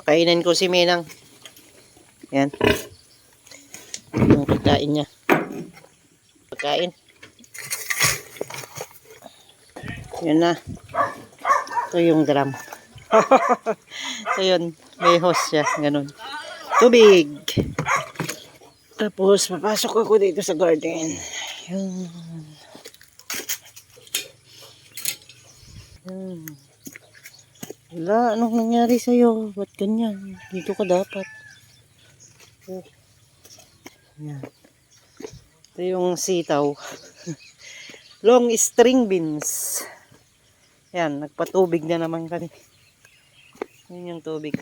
Pakainin ko si Minang. Yan. Yung pagkain niya. Pagkain. Yun na. Ito yung drum. so yun, may hose siya. Ganun. Tubig. Tapos, papasok ako dito sa garden. Yun. Yun. Wala, anong nangyari sa'yo? Ba't ganyan? Dito ka dapat. Oh. Yan. Ito yung sitaw. Long string beans. Yan, nagpatubig na naman kami. Yun yung tubig.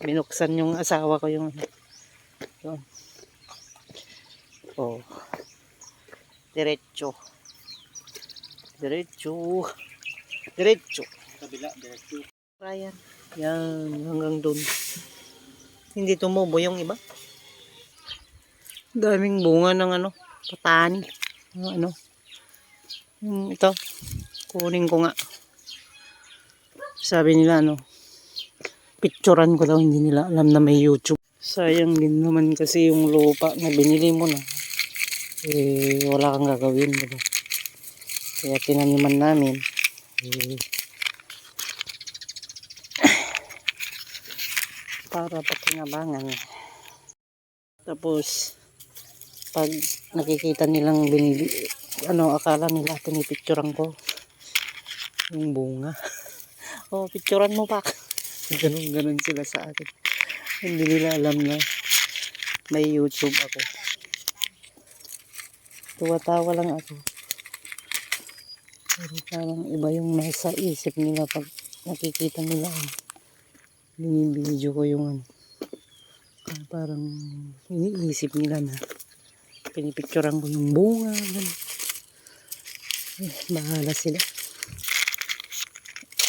Binuksan yung asawa ko yung yun. Oh. Diretso. Diretso. Diretso. Kabila, diretso. Ryan. Yan, hanggang doon. Hindi tumubo yung iba. Daming bunga ng ano, patani. Ano, yung ito, kunin ko nga. Sabi nila ano, picturean ko daw, hindi nila alam na may YouTube. Sayang din naman kasi yung lupa na binili mo na. Eh, wala kang gagawin. Diba? Kaya tinaniman namin. Eh, para pakinabangan. Tapos, pag nakikita nilang binili, ano, akala nila pinipicturean ko yung bunga. oh, picturean mo pa. ganun, ganun sila sa akin. Hindi nila alam na may YouTube ako. Tuwa-tawa lang ako. Pero parang iba yung nasa isip nila pag nakikita nila. eh binibidyo ko yung ano. Kaya parang iniisip nila na pinipicturean ko yung bunga. Ganun. Eh, bahala sila.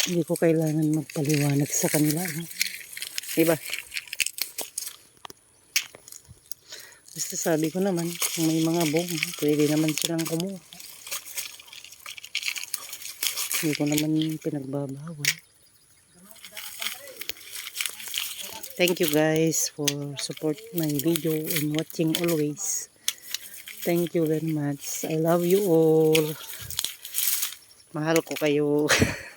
Hindi ko kailangan magpaliwanag sa kanila. No? Diba? Basta sabi ko naman, kung may mga bunga, pwede naman silang kumuha. Hindi ko naman pinagbabawal. Thank you guys for support my video and watching always. Thank you very much. I love you all. Mahal ko kayo.